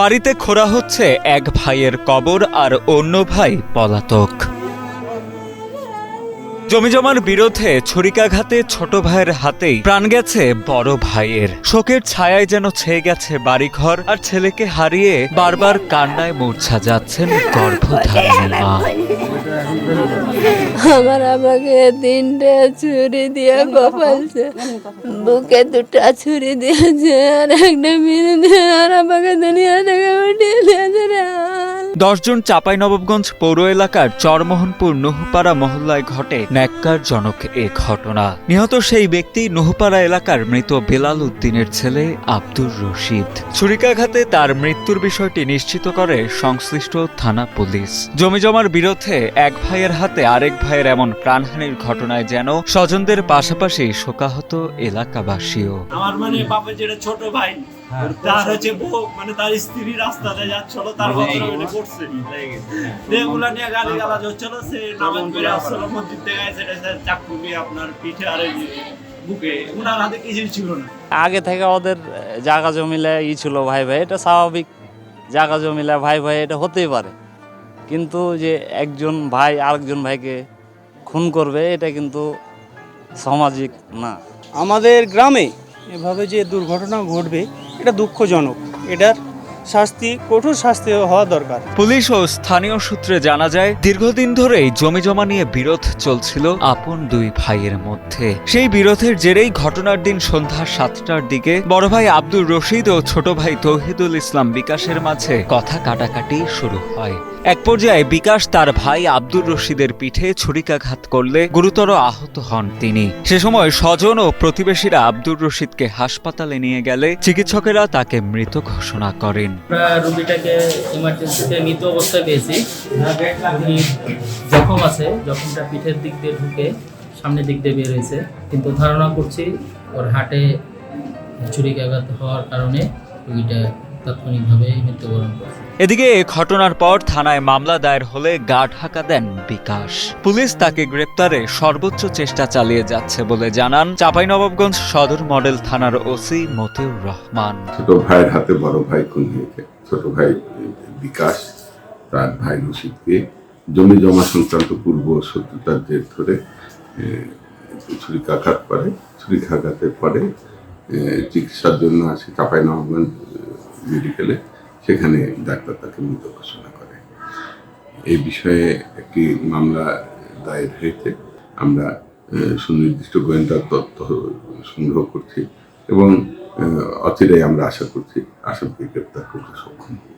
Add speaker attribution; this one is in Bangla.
Speaker 1: বাড়িতে খোঁড়া হচ্ছে এক ভাইয়ের কবর আর অন্য ভাই পলাতক। জমিজমার বিরোধে ছুরিকাঘাতে ছোট ভাইয়ের হাতেই প্রাণ গেছে বড় ভাইয়ের। শোকের ছায়ায় যেন ছেয়ে গেছে বাড়িঘর আর ছেলেকে হারিয়ে বারবার কান্নায় মূর্ছা যাচ্ছেন গর্ভধারিণী মা।
Speaker 2: আমার আমাকে তিনটা ছুরি দিয়ে কপালছে। বুকে দুটা ছুরি দিয়েছে, আর একটা মেরে দিয়ে আর আমাকে দুনিয়া থেকে উঠিয়ে দিয়েছে
Speaker 1: দশজন চাঁপাইনবাবগঞ্জ পৌর এলাকার চরমোহনপুর নুহুপাড়া মহল্লায় ঘটে ন্যাক্কারজনক এ ঘটনা। নিহত সেই ব্যক্তি নুহুপাড়া এলাকার মৃত বেলাল উদ্দিনের ছেলে আব্দুর রশিদ। ছুরিকাঘাতে তার মৃত্যুর বিষয়টি নিশ্চিত করে সংশ্লিষ্ট থানা পুলিশ। জমিজমার বিরুদ্ধে এক ভাইয়ের হাতে আরেক ভাইয়ের এমন প্রাণহানির ঘটনায় যেন স্বজনদের পাশাপাশি শোকাহত এলাকাবাসীও।
Speaker 3: আমার মানে বাপের যেটা ছোট ভাই তার হচ্ছে বউ মানে তার স্ত্রী রাস্তাতে যাচ্ছিল তার বছর ওটা করছে। এগুলা নিয়ে গালি গালাজ হচ্ছিল সে নামাজ আসছিল মসজিদ থেকে এসে এসে চাকু দিয়ে আপনার পিঠে আর বুকে ওনার হাতে কিছুই ছিল না।
Speaker 4: আগে থেকে ওদের জায়গা জমিলে ই ছিল ভাই ভাই এটা স্বাভাবিক। জায়গা জমিলে ভাই ভাই এটা হতেই পারে। কিন্তু যে একজন ভাই আরেকজন ভাইকে খুন করবে এটা কিন্তু সামাজিক না।
Speaker 5: আমাদের গ্রামে এভাবে যে দুর্ঘটনা ঘটবে এটা দুঃখজনক। এটার শাস্তি, কঠোর শাস্তি হওয়া দরকার।
Speaker 1: পুলিশ ও স্থানীয় সূত্রে জানা যায়, দীর্ঘদিন ধরেই জমি জমা নিয়ে বিরোধ চলছিল আপন দুই ভাইয়ের মধ্যে। সেই বিরোধের জেরেই ঘটনার দিন সন্ধ্যা সাতটার দিকে বড় ভাই আব্দুর রশিদ ও ছোট ভাই তৌহিদুল ইসলাম বিকাশের মাঝে কথা কাটাকাটি শুরু হয়। এক পর্যায়ে বিকাশ তার ভাই আব্দুর রশিদের পিঠে ছুরিকাঘাত করলে গুরুতর আহত হন তিনি। সে সময় স্বজন ও প্রতিবেশীরা আব্দুর রশিদকে হাসপাতালে নিয়ে গেলে চিকিৎসকেরা তাকে মৃত ঘোষণা করেন।
Speaker 6: আমরা রুগীটাকে ইমার্জেন্সিতে মৃত অবস্থায় পেয়েছি। রুগী জখম আছে, জখমটা পিঠের দিক দিয়ে ঢুকে সামনের দিক দিয়ে বের হয়েছে। কিন্তু ধারণা করছি ওর হাটে ছুরিকাঘাত হওয়ার কারণে রুগীটা তাৎক্ষণিকভাবে মৃত্যুবরণ করছে।
Speaker 1: এদিকে এ ঘটনার পর থানায় মামলা দায়ের হলে গা ঢাকা দেন বিকাশ। পুলিশ তাকে গ্রেপ্তারে সর্বোচ্চ চেষ্টা চালিয়ে যাচ্ছে বলে জানান চাঁপাইনবাবগঞ্জ সদর মডেল থানার ওসি মতিউর রহমান।
Speaker 7: ছোট ভাইয়ের হাতে বড় ভাই খুন হয়েছে। ছোট ভাই বিকাশ, তার ভাই রশিদকে। জমি জমা সংক্রান্ত পূর্ব শত্রুতার জের ধরে ছুরিকাঘাত করে ছুরিকাঘাতের পরে চিকিৎসার জন্য আসে চাপাই নবাবগঞ্জ মেডিকেলে। সেখানে ডাক্তার তাকে মৃত ঘোষণা করে। এই বিষয়ে একটি মামলা দায়ের হয়েছে। আমরা সুনির্দিষ্ট গোয়েন্দার তথ্য সংগ্রহ করছি এবং অচিরেই আমরা আশা করছি, আসামকে গ্রেপ্তার করতে সক্ষম হব।